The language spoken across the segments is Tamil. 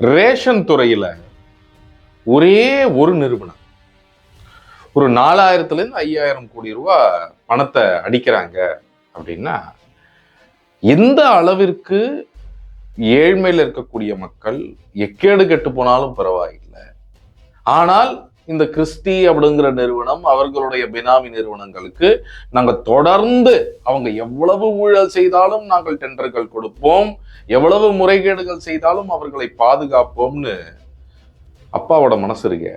ரேஷன் துறையில் ஒரே ஒரு நிறுவனம். ஒரு நாலாயிரத்துலேருந்து ஐயாயிரம் கோடி ரூபா பணத்தை அடிக்கிறாங்க அப்படின்னா எந்த அளவிற்கு ஏழ்மையில் இருக்கக்கூடிய மக்கள் எக்கேடு கெட்டு போனாலும் பரவாயில்லை. ஆனால் இந்த கிறிஸ்டி அப்படிங்கிற நிறுவனம் அவர்களுடைய பினாமி நிறுவனங்களுக்கு நாங்கள் தொடர்ந்து அவங்க எவ்வளவு ஊழல் செய்தாலும் நாங்கள் டெண்டர்கள் கொடுப்போம் எவ்வளவு முறைகேடுகள் செய்தாலும் அவர்களை பாதுகாப்போம்னு அப்பாவோட மனசு இருக்க.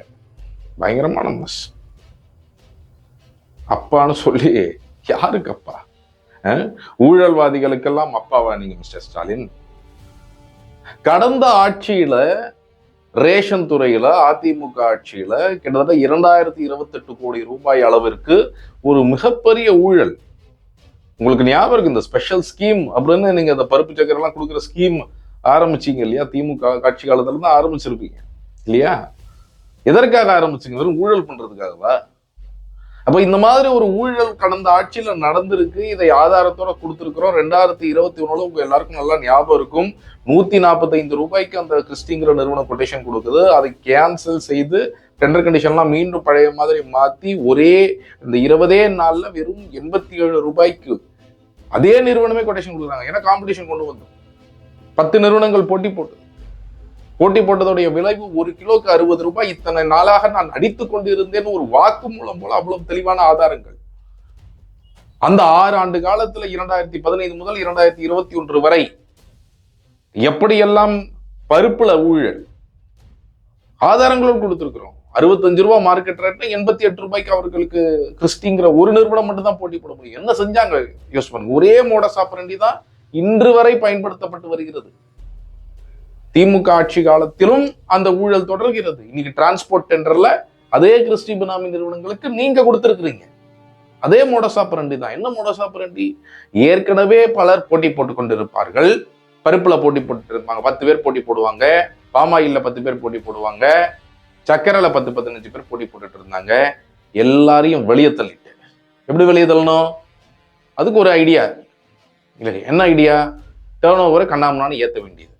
பயங்கரமான மனசு. அப்பான்னு சொல்லி யாருக்கு அப்பா ஊழல்வாதிகளுக்கெல்லாம் அப்பாவா நீங்க மிஸ்டர் ஸ்டாலின்? கடந்த ஆட்சியில ரேஷன் துறையில் அதிமுக ஆட்சியில் கிட்டத்தட்ட இரண்டாயிரத்தி இருபத்தெட்டு கோடி ரூபாய் அளவிற்கு ஒரு மிகப்பெரிய ஊழல். உங்களுக்கு ஞாபகம் இருக்கு இந்த ஸ்பெஷல் ஸ்கீம் அப்படின்னு நீங்கள் இந்த பருப்பு சக்கரெல்லாம் கொடுக்குற ஸ்கீம் ஆரம்பிச்சீங்க இல்லையா? திமுக காட்சி காலத்துல தான் ஆரம்பிச்சிருப்பீங்க இல்லையா? எதற்காக ஆரம்பிச்சிங்க? வெறும் ஊழல் பண்ணுறதுக்காகவா அப்ப இந்த மாதிரி ஒரு ஊழல் கடந்த ஆட்சியில நடந்திருக்கு. இதை ஆதாரத்தோட கொடுத்துருக்குறோம். ரெண்டாயிரத்தி இருபத்தி ஒண்ணுல உங்க எல்லாருக்கும் நல்லா ஞாபகம் இருக்கும். நூத்தி நாற்பத்தைந்து ரூபாய்க்கு அந்த கிறிஸ்டிங்கிற நிறுவனம் கொட்டேஷன் கொடுக்குது. அதை கேன்சல் செய்து டெண்டர் கண்டிஷன்லாம் மீண்டும் பழைய மாதிரி மாத்தி ஒரே இந்த இருபதே நாள்ல வெறும் எண்பத்தி ஏழு ரூபாய்க்கு அதே நிறுவனமே கொட்டேஷன் கொடுக்குறாங்க. ஏன்னா காம்படிஷன் கொண்டு வந்தோம். பத்து நிறுவனங்கள் போட்டி போட்டு. போட்டி போட்டதுடைய விளைவு ஒரு கிலோக்கு அறுபது ரூபாய். இத்தனை நாளாக நான் அடித்துக் கொண்டிருந்தேன் ஒரு வாக்கு மூலம் போல அவ்வளவு தெளிவான ஆதாரங்கள். அந்த ஆறு ஆண்டு காலத்துல இரண்டாயிரத்தி பதினைந்து முதல் இரண்டாயிரத்தி இருபத்தி ஒன்று வரை எப்படியெல்லாம் பருப்புல ஊழல் ஆதாரங்களும் கொடுத்துருக்குறோம். அறுபத்தஞ்சு ரூபாய் மார்க்கெட் ரேட்ல எண்பத்தி எட்டு ரூபாய்க்கு அவர்களுக்கு கிறிஸ்டிங்கிற ஒரு நிறுவனம் மட்டும் தான் போட்டி போட முடியும். என்ன செஞ்சாங்க? யோஸ் பண்ணுங்க ஒரே மோட ஆப்பரண்டி தான் இன்று வரை பயன்படுத்தப்பட்டு வருகிறது. திமுக ஆட்சி காலத்திலும் அந்த ஊழல் தொடர்கிறது. இன்னைக்கு டிரான்ஸ்போர்ட் டெண்டர்ல அதே கிறிஸ்டி பினாமி நிறுவனங்களுக்கு நீங்க கொடுத்துருக்குறீங்க. அதே மோடஸ் ஆப்பரண்டி தான். என்ன மோடஸ் ஆப்பரண்டி ஏற்கனவே பலர் போட்டி போட்டு கொண்டிருப்பார்கள். பருப்புல போட்டி போட்டு இருப்பாங்க. பத்து பேர் போட்டி போடுவாங்க. பாமாயில்ல பத்து பேர் போட்டி போடுவாங்க. சக்கரையில பத்து பதினஞ்சு பேர் போட்டி போட்டுட்டு இருந்தாங்க. எல்லாரையும் வெளியே தள்ளிட்டு. எப்படி வெளியே தள்ளணும்? அதுக்கு ஒரு ஐடியா. இல்லை என்ன ஐடியா? டேர்ன் ஓவரை கண்ணாமனானு ஏற்ற வேண்டியது.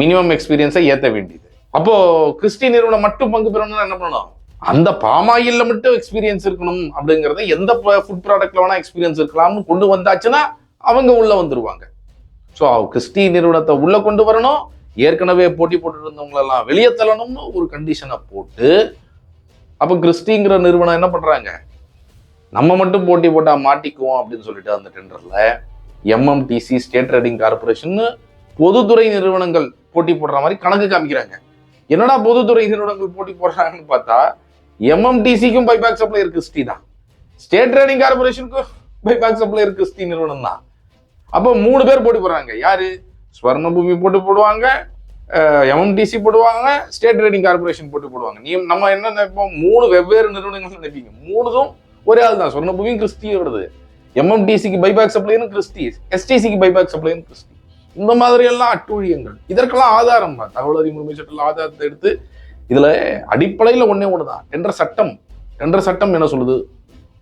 மினிமம் எக்ஸ்பீரியன்ஸை ஏற்ற வேண்டியது. அப்போ கிறிஸ்டி நிறுவனம் மட்டும் பங்கு பெறணும்னா என்ன பண்ணணும் அந்த பாமாயில்ல மட்டும் எக்ஸ்பீரியன்ஸ் இருக்கணும் அப்படிங்கறத எந்த ஃபுட் ப்ராடக்ட்ல வேணா எக்ஸ்பீரியன்ஸ் இருக்கலாம்னு கொண்டு வந்தாச்சுன்னா அவங்க உள்ள வந்துருவாங்க. ஸோ கிறிஸ்டி நிறுவனத்தை உள்ள கொண்டு வரணும். ஏற்கனவே போட்டி போட்டுட்டு இருந்தவங்களெல்லாம் வெளியே தள்ளணும்னு ஒரு கண்டிஷனை போட்டு அப்போ கிறிஸ்டிங்கிற நிறுவனம் என்ன பண்றாங்க? நம்ம மட்டும் போட்டி போட்டால் மாட்டிக்குவோம் அப்படின்னு சொல்லிட்டு அந்த டெண்டரில் எம்எம்டிசி ஸ்டேட் ட்ரேடிங் கார்பரேஷன் பொதுத்துறை நிறுவனங்கள் போட்டி போடுற மாதிரி கணக்கு காமிக்கிறாங்க. என்னடா பொதுத்துறை நிறுவனங்கள் போட்டி போடுறாங்கன்னு பார்த்தா எம்எம்டிசிக்கும் பைபேக் சப்ளையர் கிறிஸ்டி தான். ஸ்டேட் ட்ரேடிங் கார்பரேஷனுக்கும் பைபேக் சப்ளையர் கிறிஸ்டி நிறுவனம் தான். அப்போ மூணு பேர் போட்டி போடுறாங்க. யாரு? ஸ்வர்ண பூமி போட்டு போடுவாங்க எம்எம்டிசி போடுவாங்க ஸ்டேட் ட்ரேடிங் கார்பரேஷன் போட்டு போடுவாங்க. நீ நம்ம என்ன நினைப்போம்? மூணு வெவ்வேறு நிறுவனங்கள் நினைப்பீங்க. மூணுதும் ஒரே ஆள் தான். ஸ்வர்ண பூமி கிறிஸ்டியோடது எம்எம்டிசிக்கு பைபேக் சப்ளைன்னு கிறிஸ்டி எஸ்டிசிக்கு பைபேக் சப்ளைன்னு கிறிஸ்டி. இந்த மாதிரியெல்லாம் அட்டூழியங்கள். இதற்கெல்லாம் ஆதாரம் தான் தகவல் அறிவு உரிமை சட்டத்தில் ஆதாரத்தை எடுத்து இதில் அடிப்படையில் ஒன்றே ஒன்று தான் டெண்டர் சட்டம். டெண்டர் சட்டம் என்ன சொல்லுது?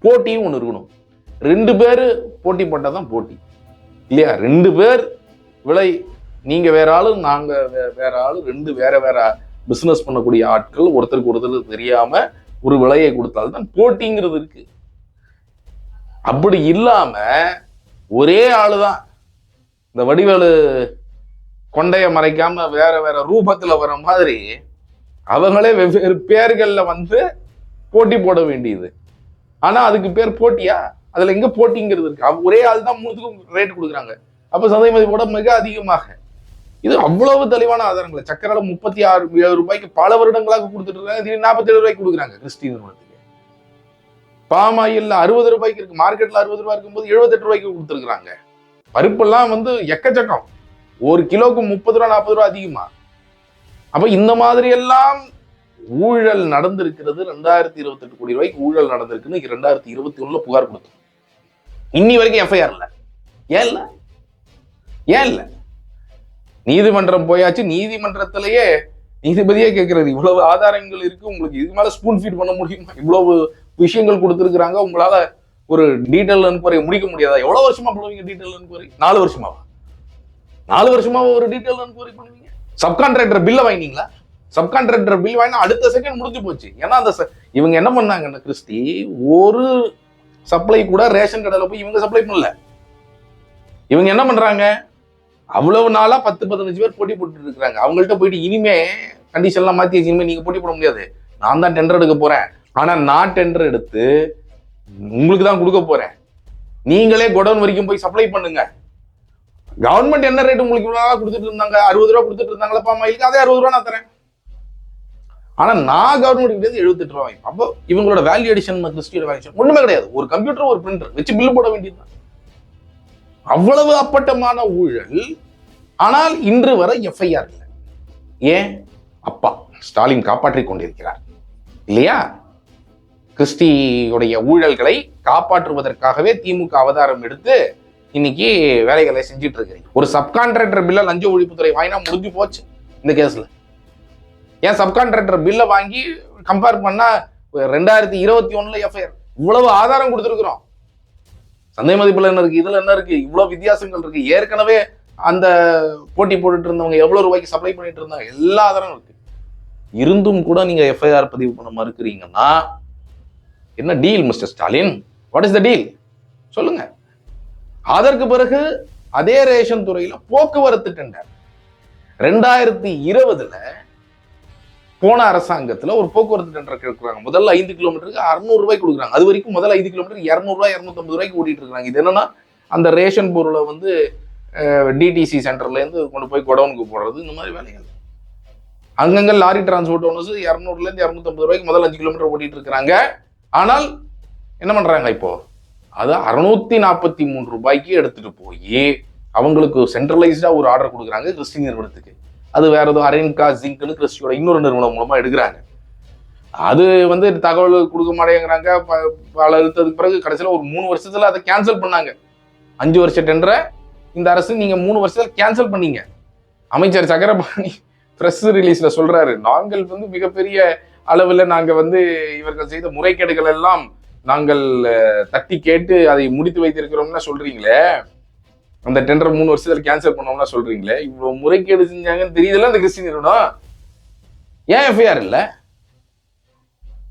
போட்டியும் ஒன்று இருக்கணும். ரெண்டு பேர் போட்டி போட்டால் தான் போட்டி. இல்லையா? ரெண்டு பேர் விலை நீங்கள் வேற ஆளு நாங்கள் வேற ஆளு ரெண்டு வேற வேற பிஸ்னஸ் பண்ணக்கூடிய ஆட்கள் ஒருத்தருக்கு ஒருத்தர் தெரியாமல் ஒரு விலையை கொடுத்தால்தான் போட்டிங்கிறது இருக்கு. அப்படி இல்லாமல் ஒரே ஆளுதான். இந்த வடிவேலு கொண்டைய மறைக்காம வேற வேற ரூபத்துல வர மாதிரி அவங்களே வெவ்வேறு பேர்களில் வந்து போட்டி போட வேண்டியது. ஆனா அதுக்கு பேர் போட்டியா? அதுல எங்க போட்டிங்கிறது இருக்கு. ஒரே ஆள் தான் மூணுத்துக்கும் ரேட் கொடுக்குறாங்க. அப்ப சந்தை மதிப்போட மிக அதிகமாக. இது அவ்வளவு தெளிவான ஆதாரங்கள். சக்கரால முப்பத்தி ஆறு ஏழு ரூபாய்க்கு பல வருடங்களாக கொடுத்துட்டு இருக்காங்க. திடீர்னு நாற்பத்தி ஏழு ரூபாய்க்கு கொடுக்குறாங்க கிறிஸ்டி நிறுவனத்துக்கு. பாமாயில் அறுபது ரூபாய்க்கு இருக்கு. மார்க்கெட்ல அறுபது ரூபாய் இருக்கும்போது எழுபத்தெட்டு ரூபாய்க்கு கொடுத்துருக்காங்க பருப்பெல்லாம் வந்து எக்கச்சக்கம். ஒரு கிலோக்கு முப்பது ரூபா நாற்பது ரூபா அதிகமா. அப்ப இந்த மாதிரி எல்லாம் ஊழல் நடந்திருக்கிறது ரெண்டாயிரத்தி இருபத்தெட்டு கோடி ரூபாய்க்கு ஊழல் நடந்திருக்குன்னு ரெண்டாயிரத்தி இருபத்தி ஒண்ணுல புகார் கொடுத்தோம். இன்னி வரைக்கும் எஃப்ஐஆர் இல்ல. ஏன் இல்ல? ஏன் இல்ல? நீதிமன்றம் போயாச்சு நீதிமன்றத்திலேயே நீதிபதியே கேட்கிறது இவ்வளவு ஆதாரங்கள் இருக்கு உங்களுக்கு இது மேல ஸ்பூன் ஃபீட் பண்ண முடியுமா? இவ்வளவு விஷயங்கள் கொடுத்துருக்குறாங்க உங்களால ஒரு டீட்டெயில் என்கொயரி முடிக்க முடியாதா? எவ்வளவு வருஷமா பண்ணுவீங்க டீட்டெயில் என்கொயரி நாலு வருஷமாவா? நாலு வருஷமா ஒரு டீட்டெயில் என்கொயரி பண்ணுவீங்க? சப்கான்ட்ராக்டர் பில்ல வாங்கினீங்களா? சப்கான்ட்ராக்டர் பில் வாங்கினா அடுத்த செகண்ட் முடிஞ்சு போச்சு. ஏன்னா அந்த இவங்க என்ன பண்ணாங்கன்னா கிறிஸ்டி ஒரு சப்ளை கூட ரேஷன் கடையில் போய் இவங்க சப்ளை பண்ணல. இவங்க என்ன பண்றாங்க? அவ்வளவு நாளா பத்து பதினஞ்சு பேர் போட்டி போட்டுட்டு இருக்காங்க அவங்கள்ட்ட போயிட்டு இனிமே கண்டிஷன்லாம் மாத்தி வச்சு இனிமே நீங்க போட்டி போட முடியாது. நான் தான் டெண்டர் எடுக்க போறேன். ஆனா நான் டெண்டர் எடுத்து உங்களுக்கு தான் கொடுக்க போறேன். நீங்களே குடவுன் வரைக்கும் போய் சப்ளை பண்ணுங்க. கவர்மெண்ட் என்ன ரேட் உங்களுக்கு இவ்வளவு கொடுத்துட்டு இருந்தாங்க? அறுபது ரூபா கொடுத்துட்டு இருந்தாங்களா பாமாயிலுக்கு அதே அறுபது ரூபா நான் தரேன். ஆனா நான் கவர்மெண்ட் கிட்ட இருந்து எழுபத்தெட்டு ரூபாய் அப்போ இவங்களோட வேல்யூ அடிஷன் கிறிஸ்டியோட வேல்யூ ஒண்ணுமே கிடையாது. ஒரு கம்ப்யூட்டர் ஒரு பிரிண்டர் வச்சு பில்லு போட வேண்டியதுதான். அவ்வளவு அப்பட்டமான ஊழல். ஆனால் இன்று வரை எஃப்ஐஆர் இல்லை. ஏன்? அப்பா ஸ்டாலின் காப்பாற்றிக் கொண்டிருக்கிறார். இல்லையா? கிறிஸ்டியுடைய ஊழல்களை காப்பாற்றுவதற்காகவே திமுக அவதாரம் எடுத்து இன்னைக்கு வேலைகளை செஞ்சுட்டு இருக்கிறீங்க. ஒரு சப்கான்ட்ராக்டர் பில்ல லஞ்ச ஒழிப்புத்துறை வாங்கினா முடிஞ்சு போச்சு இந்த கேஸ்ல ஏன் சப்கான்ட்ராக்டர் பில்லை வாங்கி கம்பேர் பண்ணா ரெண்டாயிரத்தி இருபத்தி ஒண்ணுல எஃப்ஐஆர் இவ்வளவு ஆதாரம் கொடுத்துருக்குறோம். சந்தை மதிப்புல என்ன இருக்கு? இதுல என்ன இருக்கு? இவ்வளவு வித்தியாசங்கள் இருக்கு. ஏற்கனவே அந்த போட்டி போட்டுட்டு இருந்தவங்க எவ்வளவு ரூபாய்க்கு சப்ளை பண்ணிட்டு இருந்தாங்க? எல்லா ஆதாரமும் இருக்கு. இருந்தும் கூட நீங்க எஃப்ஐஆர் பதிவு பண்ண மறுக்கிறீங்கன்னா என்ன deal mister Stalin what is the deal சொல்லுங்க. அதற்கு பிறகு அதே ரேஷன் துறையில போக்குவரத்து டெண்டர் ரெண்டாயிரத்தி இருபதுல போன அரசாங்கத்தில் ஒரு போக்குவரத்து டெண்டர் கேட்குறாங்க. முதல்ல ஐந்து கிலோமீட்டருக்கு அறுநூறு ரூபாய் கொடுக்குறாங்க. அது வரைக்கும் முதல்ல ஐந்து கிலோமீட்டர் இரநூறுவா இரநூத்தம்பது ரூபாய்க்கு ஓட்டிட்டு இருக்காங்க இது என்னன்னா அந்த ரேஷன் பொருளை வந்து டிடிசி சென்டர்லேருந்து கொண்டு போய் குடவுனுக்கு போடுறது இந்த மாதிரி வேலைகள். அங்கங்கே லாரி டிரான்ஸ்போர்ட் ஒன்று இரநூறுலேருந்து இரநூத்தம்பது ரூபாய்க்கு முதல் அஞ்சு கிலோமீட்டர் ஓட்டிட்டு இருக்கிறாங்க. ஆனால் என்ன பண்ணுறாங்க இப்போ? அது அறுநூத்தி நாற்பத்தி மூணு ரூபாய்க்கு எடுத்துட்டு போய் அவங்களுக்கு சென்ட்ரலைஸ்டாக ஒரு ஆர்டர் கொடுக்குறாங்க கிறிஸ்டின் நிறுவனத்துக்கு. அது வேற ஏதோ அரேன்கா ஜிங்க்னு கிறிஸ்டியோட இன்னொரு நிறுவனம் மூலமாக எடுக்கிறாங்க. அது வந்து தகவல் கொடுக்க மாட்டேங்கிறாங்க. ப- பல இழுத்ததுக்கு பிறகு கடைசியில் ஒரு மூணு வருஷத்தில் அதை கேன்சல் பண்ணாங்க. அஞ்சு வருஷ டெண்டரை இந்த அரசு நீங்கள் மூணு வருஷத்தில் கேன்சல் பண்ணீங்க. அமைச்சர் சக்கரபாணி ப்ரெஸ் ரிலீஸில் சொல்கிறாரு நாங்கள் வந்து மிகப்பெரிய அளவில் நாங்கள் வந்து இவர்கள் செய்த முறைகேடுகள் எல்லாம் நாங்கள் தட்டி கேட்டு அதை முடித்து வைத்திருக்கிறோம்னா சொல்றீங்களே? அந்த டெண்டர் மூணு வருஷத்துல கேன்சல் பண்ணோம்னா சொல்றீங்களே? இவ்வளவு முறைகேடு செஞ்சாங்கன்னு தெரியுதுல்ல அந்த கிறிஸ்டின் நிறுவனம்? ஏன் எஃப்ஐஆர் இல்லை?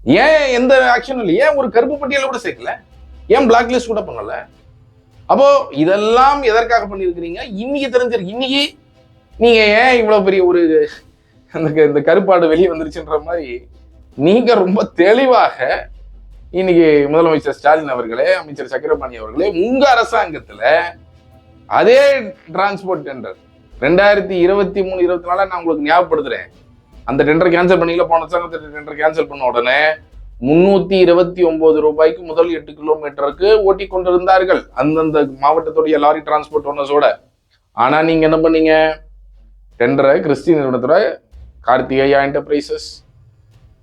ஏன் எந்த ஆக்ஷனும் இல்லை? ஏன் ஒரு கருப்பு பட்டியல கூட சேர்க்கல? ஏன் பிளாக் லிஸ்ட் கூட பண்ணல? அப்போ இதெல்லாம் எதற்காக பண்ணியிருக்கிறீங்க? இன்னைக்கு தெரிஞ்சிருக்கு இன்னைக்கு நீங்க ஏன் இவ்வளவு பெரிய ஒரு அந்த க- இந்த கருப்பாடு வெளியே வந்துருச்சுன்ற மாதிரி நீங்க ரொம்ப தெளிவாக இன்னைக்கு முதலமைச்சர் ஸ்டாலின் அவர்களே அமைச்சர் சக்கரபாணி அவர்களே உங்க அரசாங்கத்துல அதே டிரான்ஸ்போர்ட் டெண்டர் ரெண்டாயிரத்தி இருபத்தி மூணு இருபத்தி நாலா நான் உங்களுக்கு ஞாபகப்படுத்துறேன். அந்த டெண்டர் கேன்சல் பண்ணீங்களா போன வருஷம் டெண்டர் கேன்சல் பண்ண உடனே முன்னூத்தி இருபத்தி ஒன்பது ரூபாய்க்கு முதல் எட்டு கிலோமீட்டருக்கு ஓட்டி கொண்டிருந்தார்கள் அந்தந்த மாவட்டத்துடைய லாரி டிரான்ஸ்போர்ட் ஓனர்ஸோட ஆனா நீங்க என்ன பண்ணீங்க? டெண்டரை கிறிஸ்டின் நிறுவனத்தோட கார்த்திகேயா என்டர்பிரைசஸ்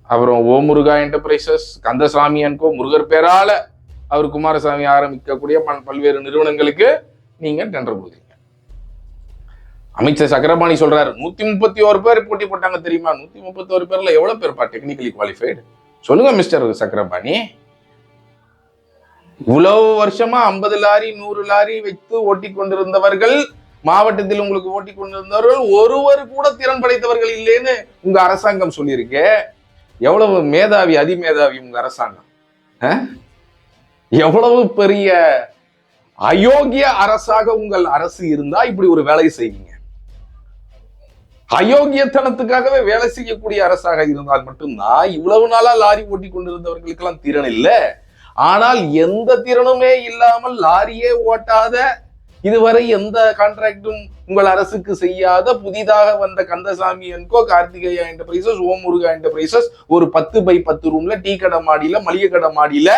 அப்புறம் ஓ Muruga enterprises Kandasamy and co Murugar பேரால அவர் குமாரசாமி ஆரம்பிக்கக்கூடிய பல்வேறு நிறுவனங்களுக்கு நீங்க டெண்டர் கொடுக்குறீங்க அமைச்சர் சக்கரபாணி சொல்றாரு நூத்தி முப்பத்தி ஒரு பேர் போட்டி போட்டாங்க தெரியுமா? நூத்தி முப்பத்தி ஒரு பேர்ல எவ்வளவு பேர்ப்பா டெக்னிக்கலி குவாலிஃபைடு சொல்லுங்க மிஸ்டர் சக்கரபாணி. இவ்வளவு வருஷமா ஐம்பது லாரி நூறு லாரி வைத்து ஓட்டி கொண்டிருந்தவர்கள் மாவட்டத்தில் உங்களுக்கு ஓட்டி கொண்டிருந்தவர்கள் ஒருவர் கூட திறன் படைத்தவர்கள் இல்லைன்னு உங்க அரசாங்கம் சொல்லியிருக்கு. எவ்வளவு மேதாவி அதிமேதாவி உங்க அரசாங்கம்? எவ்வளவு பெரிய அயோக்கிய அரசாக உங்கள் அரசு இருந்தா இப்படி ஒரு வேலை செய்வீங்க? அயோக்கியத்தனத்துக்காகவே வேலை செய்யக்கூடிய அரசாக இருந்தால் மட்டும்தான் இவ்வளவு நாளா லாரி ஓட்டி கொண்டிருந்தவர்களுக்கெல்லாம் திறன் இல்ல. ஆனால் எந்த திறனுமே இல்லாமல் லாரியே ஓட்டாத இதுவரை எந்த கான்ட்ராக்டும் உங்கள் அரசுக்கு செய்யாத புதிதாக வந்த Kandasamy and co Karthikeya enterprises Om Muruga enterprises ஒரு பத்து பை பத்து ரூம்ல டீ கடை மாடியில மளிகை கடை மாடியில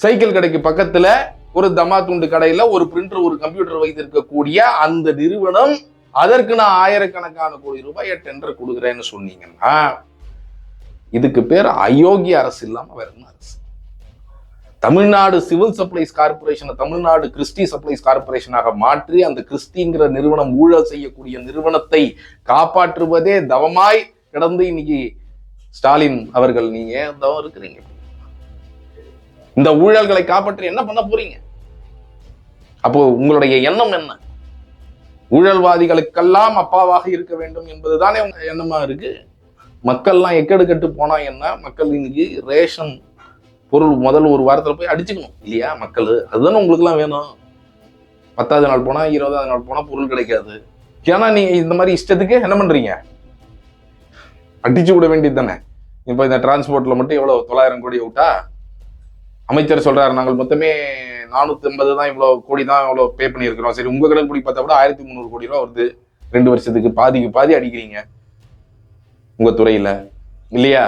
சைக்கிள் கடைக்கு பக்கத்துல ஒரு தமா துண்டு கடையில ஒரு பிரிண்டர் ஒரு கம்ப்யூட்டர் வைத்திருக்கக்கூடிய அந்த நிறுவனம் அதற்கு நான் ஆயிரக்கணக்கான கோடி ரூபாய் டெண்டர் கொடுக்குறேன்னு சொன்னீங்கன்னா இதுக்கு பேர் அயோக்கிய அரசு இல்லாம வேற அரசு. தமிழ்நாடு சிவில் சப்ளைஸ் கார்பரேஷனை தமிழ்நாடு கிறிஸ்டி சப்ளைஸ் கார்பரேஷனாக மாற்றி அந்த கிறிஸ்டிங்கிற நிறுவனம் ஊழல் செய்யக்கூடிய நிறுவனத்தை காப்பாற்றுவதே தவமாய் கிடந்து இன்னைக்கு ஸ்டாலின் அவர்கள். நீங்க தவம் இருக்கிறீங்க? இந்த ஊழல்களை காப்பாற்றி என்ன பண்ண போறீங்க? அப்போ உங்களுடைய எண்ணம் என்ன? ஊழல்வாதிகளுக்கெல்லாம் அப்பாவாக இருக்க வேண்டும் என்பதுதானே உங்க எண்ணமா இருக்கு? மக்கள்லாம் எக்கெடுக்கட்டு போனா என்ன? மக்கள் இன்னைக்கு ரேஷன் பொருள் முதல் ஒரு வாரத்தில் போய் அடிச்சுக்கணும். இல்லையா மக்கள்? அதுதானே உங்களுக்குலாம் வேணும். பத்தாவது நாள் போனால் இருபதாவது நாள் போனால் பொருள் கிடைக்காது. ஏன்னா நீங்கள் இந்த மாதிரி இஷ்டத்துக்கு என்ன பண்ணுறீங்க அடிச்சு விட வேண்டியது தானே. இப்போ இந்த டிரான்ஸ்போர்ட்டில் மட்டும் எவ்வளோ தொள்ளாயிரம் கோடி விட்டா? அமைச்சர் சொல்கிறார் நாங்கள் மொத்தமே நானூற்றி ஐம்பது தான் இவ்வளோ கோடி தான் இவ்வளோ பே பண்ணியிருக்கிறோம். சரி உங்கள் கடன் கூடி பார்த்தா கூட ஆயிரத்தி முந்நூறு கோடி ரூபா வருது. ரெண்டு வருஷத்துக்கு பாதிக்கு பாதி அடிக்கிறீங்க. உங்கள் துறையில். இல்லையா?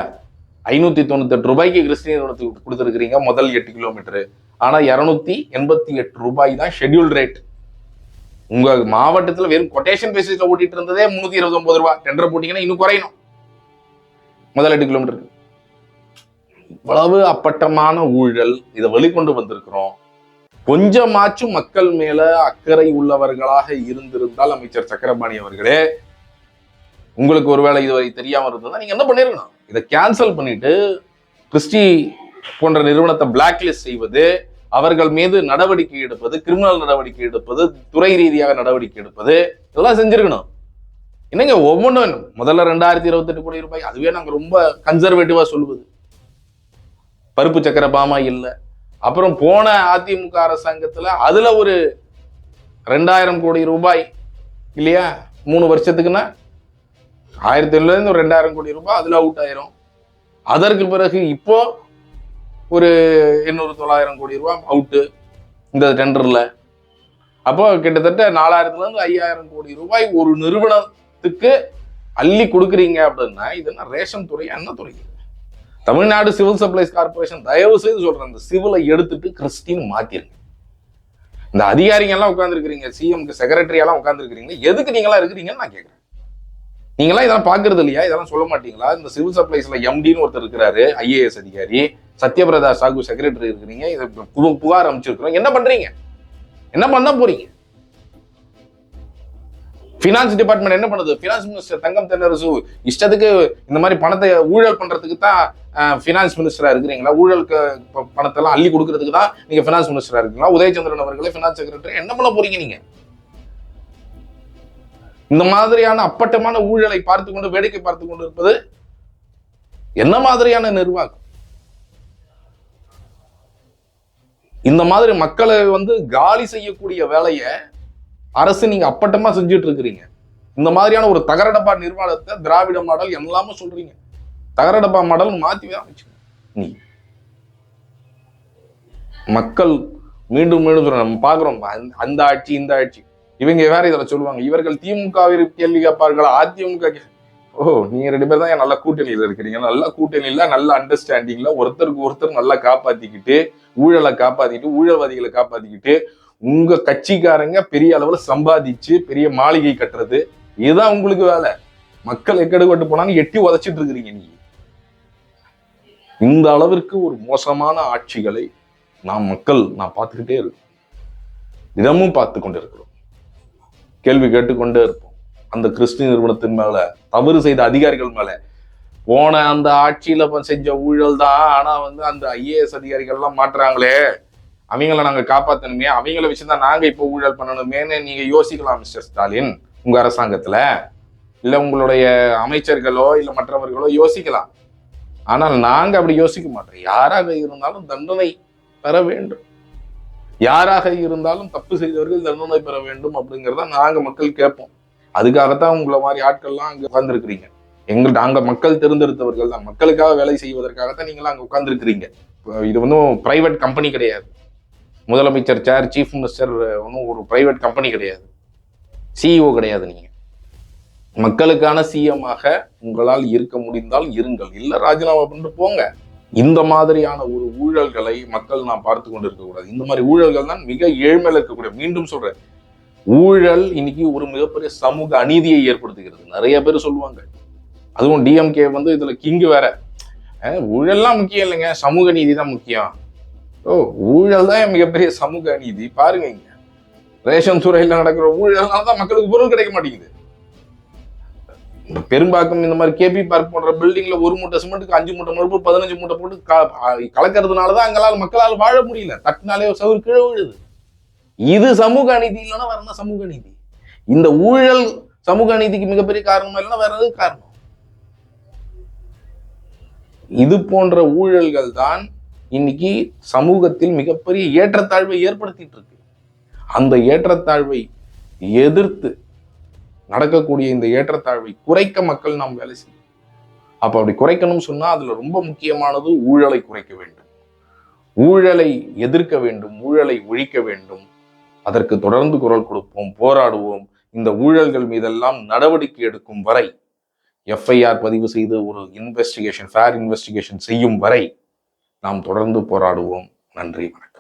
ஐநூத்தி தொண்ணூத்தெட்டு ரூபாய்க்கு கிறிஸ்டின் நிறுவனத்துக்கு கொடுத்துருக்கிறீங்க. முதல் எட்டு கிலோமீட்டர் ஆனா இருநூத்தி எண்பத்தி எட்டு ரூபாய் தான் ஷெட்யூல் ரேட் உங்க மாவட்டத்துல வெறும் கொட்டேஷன் பேசிஸ்ல ஓட்டிட்டு இருந்ததே முன்னூத்தி இருபத்தி ஒன்பது ரூபாய். டெண்டர் போட்டீங்கன்னா இன்னும் குறையணும். முதல் எட்டு கிலோமீட்டருக்கு இவ்வளவு அப்பட்டமான ஊழல் இதை வெளிக்கொண்டு வந்திருக்கிறோம். கொஞ்சமாச்சும் மக்கள் மேல அக்கறை உள்ளவர்களாக இருந்திருந்தால் அமைச்சர் சக்கரபாணி அவர்களே உங்களுக்கு ஒருவேளை இதுவரை தெரியாம இருந்ததுன்னா நீங்க என்ன பண்ணிருக்கணும்? இதை கேன்சல் பண்ணிட்டு கிறிஸ்டி போன்ற நிறுவனத்தை பிளாக் லிஸ்ட் செய்வது அவர்கள் மீது நடவடிக்கை எடுப்பது கிரிமினல் நடவடிக்கை எடுப்பது துறை ரீதியாக நடவடிக்கை எடுப்பது இதெல்லாம் செஞ்சிருக்கணும். என்னங்க ஒவ்வொன்றும் முதல்ல ரெண்டாயிரத்தி இருபத்தெட்டு கோடி ரூபாய் அதுவே நாங்கள் ரொம்ப கன்சர்வேட்டிவாக சொல்லுவது. பருப்பு சக்கர பாமா இல்லை. அப்புறம் போன அதிமுக அரசாங்கத்தில் அதில் ஒரு ரெண்டாயிரம் கோடி ரூபாய் இல்லையா? மூணு வருஷத்துக்குன்னா ஆயிரத்தி ஐநூறுலேருந்து ஒரு ரெண்டாயிரம் கோடி ரூபாய் அதில் அவுட் ஆயிரும். அதற்கு பிறகு இப்போ ஒரு எண்ணூறு தொள்ளாயிரம் கோடி ரூபாய் அவுட்டு இந்த டெண்டரில் அப்போ கிட்டத்தட்ட நாலாயிரத்துலேருந்து ஐயாயிரம் கோடி ரூபாய் ஒரு நிறுவனத்துக்கு அள்ளி கொடுக்குறீங்க அப்படின்னா இது என்ன ரேஷன் துறை என்ன துறை? தமிழ்நாடு சிவில் சப்ளைஸ் கார்பரேஷன் தயவு செய்து சொல்கிறேன் இந்த சிவிலை எடுத்துட்டு கிறிஸ்டின் மாத்திருங்க. இந்த அதிகாரிங்கெல்லாம் உட்காந்துருக்கிறீங்க சிஎம்க்கு செக்ரட்டரியெல்லாம் உட்காந்துருக்கிறீங்க எதுக்கு நீங்களாம் இருக்கிறீங்கன்னு நான் கேட்குறேன் நீங்களாம் இதெல்லாம் பாக்குறது இல்லையா? இதெல்லாம் சொல்ல மாட்டீங்களா? இந்த சிவில் சப்ளைஸ்ல எம்டின்னு ஒருத்தர் இருக்கிறாரு ஐஏஎஸ் அதிகாரி. சத்யபிரதா சாகு செக்ரட்டரி இருக்கிறீங்க. இதை புகார் அமைச்சிருக்கிறோம். என்ன பண்றீங்க? என்ன பண்ண போறீங்க? ஃபினான்ஸ் டிபார்ட்மெண்ட் என்ன பண்ணுது? ஃபினான்ஸ் மினிஸ்டர் தங்கம் தென்னரசு இஷ்டத்துக்கு இந்த மாதிரி பணத்தை ஊழல் பண்றதுக்கு தான் ஃபினான்ஸ் மினிஸ்டரா இருக்கிறீங்களா? ஊழலுக்கு பணத்தெல்லாம் அள்ளி கொடுக்கறதுக்கு தான் நீங்க ஃபினான்ஸ் மினிஸ்டரா இருக்கீங்களா? உதயச்சந்திரன் அவர்களே ஃபினான்ஸ் செக்ரட்டரி என்ன பண்ண போறீங்க நீங்க? இந்த மாதிரியான அப்பட்டமான ஊழலை பார்த்து கொண்டு வேடிக்கை பார்த்து கொண்டு இருப்பது என்ன மாதிரியான நிர்வாகம்? இந்த மாதிரி மக்களை வந்து காலி செய்யக்கூடிய வேலையை அரசு நீங்க அப்பட்டமா செஞ்சுட்டு இருக்கிறீங்க. இந்த மாதிரியான ஒரு தகரடப்பா நிர்வாகத்தை திராவிட மாடல் எல்லாமே சொல்றீங்க. தகரடப்பா மாடல் மாத்தி தான் நீ. மக்கள் மீண்டும் மீண்டும் சொல்ற நம்ம பாக்குறோம் அந்த ஆட்சி இந்த ஆட்சி. இவங்க வேற இதில் சொல்லுவாங்க. இவர்கள் திமுகவிற்கு கேள்வி கேட்பார்கள்? அதிமுக ஓ நீங்க ரெண்டு பேர் தான் நல்ல கூட்டணியில இருக்கிறீங்க. நல்ல கூட்டணியில நல்ல அண்டர்ஸ்டாண்டிங்ல ஒருத்தருக்கு ஒருத்தர் நல்லா காப்பாத்திக்கிட்டு ஊழலை காப்பாத்திக்கிட்டு ஊழல்வாதிகளை காப்பாத்திக்கிட்டு உங்க கட்சிக்காரங்க பெரிய அளவுல சம்பாதிச்சு பெரிய மாளிகை கட்டுறது இதுதான் உங்களுக்கு வேலை. மக்கள் எக்கெடுக்கட்டு போனாலும் எட்டி உதச்சிட்டு இருக்கிறீங்க நீங்க இந்த அளவிற்கு ஒரு மோசமான ஆட்சிகளை நாம் மக்கள் நான் பார்த்துக்கிட்டே இருக்கோம். தினமும் பார்த்து கொண்டு இருக்கிறோம் கேள்வி கேட்டுக்கொண்டே இருப்போம். அந்த கிறிஸ்டின் நிறுவனத்தின் மேல தவறு செய்த அதிகாரிகள் மேல. போன அந்த ஆட்சியில செஞ்ச ஊழல் தான். ஆனா வந்து அந்த ஐஏஎஸ் அதிகாரிகள்லாம் மாட்டுறாங்களே. அவங்கள நாங்க காப்பாத்தணுமே. அவங்கள வச்சுதான் நாங்க இப்போ ஊழல் பண்ணணுமேன்னு நீங்க யோசிக்கலாம் மிஸ்டர் ஸ்டாலின். உங்க அரசாங்கத்துல. இல்ல உங்களுடைய அமைச்சர்களோ இல்ல மற்றவர்களோ யோசிக்கலாம். ஆனால் நாங்க அப்படி யோசிக்க மாட்டோம். யாராக இருந்தாலும் தண்டனை பெற வேண்டும். யாராக இருந்தாலும் தப்பு செய்தவர்கள் தண்டனை பெற வேண்டும் அப்படிங்கிறத நாங்க மக்கள் கேட்போம். அதுக்காகத்தான் உங்களை மாதிரி ஆட்கள்லாம் அங்க உட்கார்ந்துருக்கிறீங்க. எங்கள் நாங்க மக்கள் தேர்ந்தெடுத்தவர்கள் தான். மக்களுக்காக வேலை செய்வதற்காகத்தான் நீங்களாம் அங்க உட்கார்ந்துருக்கிறீங்க. இது வந்து பிரைவேட் கம்பெனி கிடையாது. முதலமைச்சர் சார் சீஃப் மினிஸ்டர் ஒன்றும் ஒரு பிரைவேட் கம்பெனி கிடையாது. சிஇஓ கிடையாது நீங்கள் மக்களுக்கான சிஎம் ஆக உங்களால் இருக்க முடிந்தால் இருங்கள். இல்லை ராஜினாமா பண்ணிட்டு போங்க. இந்த மாதிரியான ஒரு ஊழல்களை மக்கள் நாம் பார்த்து கொண்டு இருக்கக்கூடாது இந்த மாதிரி ஊழல்கள் தான் மிக ஏழ்மையில இருக்கக்கூடிய மீண்டும் சொல்றேன் ஊழல் இன்னைக்கு ஒரு மிகப்பெரிய சமூக அநீதியை ஏற்படுத்துகிறது. நிறைய பேர் சொல்லுவாங்க. அதுவும் டிஎம்கே வந்து இதுல கிங்கு வேற. ஊழல்லாம் முக்கியம் இல்லைங்க சமூக நீதி தான் முக்கியம். ஓ ஊழல் தான் மிகப்பெரிய சமூக அநீதி. பாருங்க ரேஷன் துறையில் நடக்கிற ஊழல்னால தான் மக்களுக்கு பொருள் கிடைக்க மாட்டேங்குது. பெரும்பாக்கம் இந்த மாதிரி கேபி பார்க் போன்ற பில்டிங்ல ஒரு மூட்டை சிமெண்ட்டுக்கு அஞ்சு மூட்டை மறுப்பு பதினஞ்சு மூட்டை போட்டு க- தான் அங்களால் மக்களால் வாழ முடியல. தட்டினாலே சவுர் கீழே விழுது. இது சமூக அநீதி இல்லைன்னா வேற என்ன சமூக நீதி இந்த ஊழல் சமூக அநீதிக்கு மிகப்பெரிய காரணமா இல்லைன்னா வேற எது காரணம்? இது போன்ற ஊழல்கள் தான் இன்னைக்கு சமூகத்தில் மிகப்பெரிய ஏற்றத்தாழ்வை ஏற்படுத்திட்டு இருக்கு. அந்த ஏற்றத்தாழ்வை எதிர்த்து நடக்கக்கூடிய இந்த ஏற்றத்தாழ்வை குறைக்க மக்கள் நாம் வேலை செய்யும் அப்போ அப்படி குறைக்கணும்னு சொன்னால் அதில் ரொம்ப முக்கியமானது ஊழலை குறைக்க வேண்டும். ஊழலை எதிர்க்க வேண்டும் ஊழலை ஒழிக்க வேண்டும். அதற்கு தொடர்ந்து குரல் கொடுப்போம் போராடுவோம். இந்த ஊழல்கள் மீதெல்லாம் நடவடிக்கை எடுக்கும் வரை எஃப்ஐஆர் பதிவு செய்து ஒரு இன்வெஸ்டிகேஷன் ஃபேர் இன்வெஸ்டிகேஷன் செய்யும் வரை நாம் தொடர்ந்து போராடுவோம். நன்றி வணக்கம்.